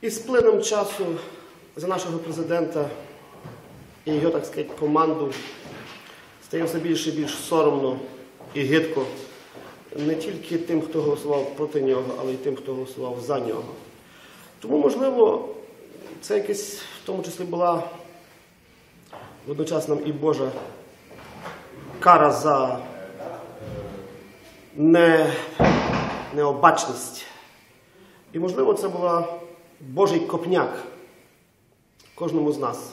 І з плином часу за нашого президента і його, так сказати, команду стає все більше і більш соромно і гидко не тільки тим, хто голосував проти нього, але й тим, хто голосував за нього. Тому, можливо, це якась в тому числі була водночас нам і Божа кара за не, необачність. І, можливо, це була Божий копняк кожному з нас.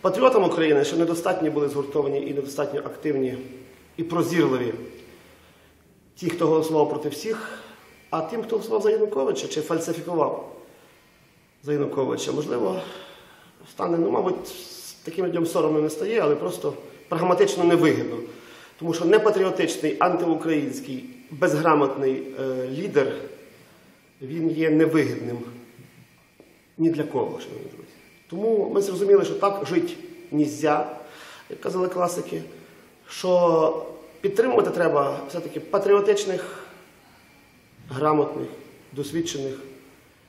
Патріотам України, що недостатньо були згуртовані і недостатньо активні і прозірливі. Ті, хто голосував проти всіх, а тим, хто голосував за Януковича чи фальсифікував за Януковича, можливо, стане, ну, мабуть, таким людям соромно не стає, але просто прагматично невигідно. Тому що непатріотичний, антиукраїнський, безграмотний е, лідер, він є невигідним ні для кого, шановні друзі. Тому ми зрозуміли, що так жити нельзя, як казали класики, що підтримувати треба все-таки патріотичних, грамотних, досвідчених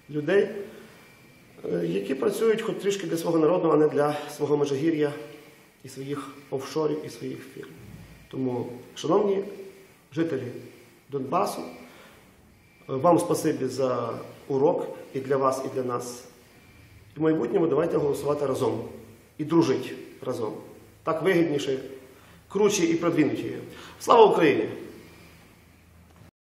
людей, е, які працюють хоч трішки для свого народу, а не для свого межигір'я і своїх офшорів і своїх фірм. Тому, шановні жителі Донбасу, е, вам спасибі за урок і для вас, і для нас. В майбутньому давайте голосувати разом і дружити разом. Так вигідніше, круче і продвинуті. Слава Україні!